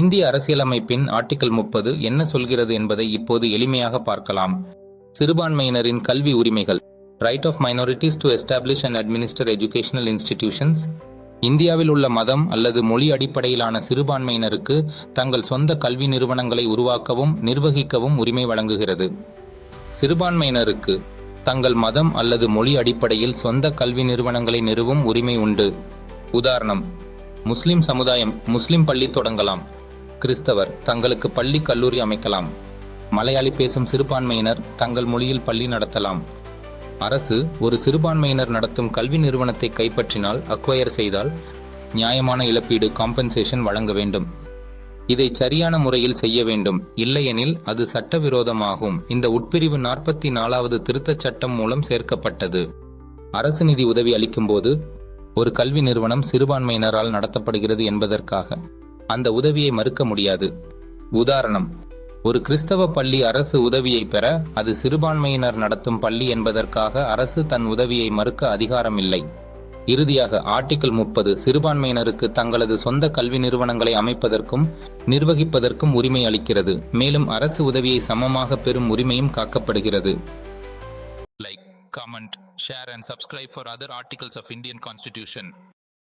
இந்திய அரசியலமைப்பின் ஆர்டிகிள் முப்பது என்ன சொல்கிறது என்பதை இப்போது எளிமையாக பார்க்கலாம். சிறுபான்மையினரின் கல்வி உரிமைகள். Right of minorities to establish and administer educational institutions இந்தியாவில் உள்ள மதம் அல்லது மொழி அடிப்படையிலான சிறுபான்மையினருக்கு தங்கள் சொந்த கல்வி நிறுவனங்களை உருவாக்கவும் நிர்வகிக்கவும் உரிமை வழங்குகிறது. சிறுபான்மையினருக்கு தங்கள் மதம் அல்லது மொழி அடிப்படையில் சொந்த கல்வி நிறுவனங்களை நிறுவும் உரிமை உண்டு. உதாரணம் முஸ்லிம் சமுதாயம் முஸ்லிம் பள்ளி தொடங்கலாம். கிறிஸ்தவர் தங்களுக்கு பள்ளி கல்லூரி அமைக்கலாம். மலையாளி பேசும் சிறுபான்மையினர் தங்கள் மொழியில் பள்ளி நடத்தலாம். அரசு ஒரு சிறுபான்மையினர் நடத்தும் கல்வி நிறுவனத்தை கைப்பற்றினால் அக்வயர் செய்தால் நியாயமான இழப்பீடு காம்பன்சேஷன் வழங்க வேண்டும். இதை சரியான முறையில் செய்ய வேண்டும். இல்லையெனில் அது சட்டவிரோதமாகும். இந்த உட்பிரிவு நாற்பத்தி நாலாவது திருத்தச் சட்டம் மூலம் சேர்க்கப்பட்டது. அரசு நிதி உதவி அளிக்கும்போது ஒரு கல்வி நிறுவனம் சிறுபான்மையினரால் நடத்தப்படுகிறது என்பதற்காக. அந்த உதவியை மறுக்க முடியாது. உதாரணம் ஒரு கிறிஸ்தவ பள்ளி அரசு உதவியை பெற அது சிறுபான்மையினர் நடத்தும் பள்ளி என்பதற்காக அரசு தன் உதவியை மறுக்க அதிகாரம் இல்லை இறுதியாக ஆர்டிகிள் முப்பது சிறுபான்மையினருக்கு தங்களது சொந்த கல்வி நிறுவனங்களை அமைப்பதற்கும் நிர்வகிப்பதற்கும் உரிமை அளிக்கிறது. மேலும் அரசு உதவியை சமமாக பெறும் உரிமையும் காக்கப்படுகிறது. Like comment share and subscribe for other articles of Indian constitution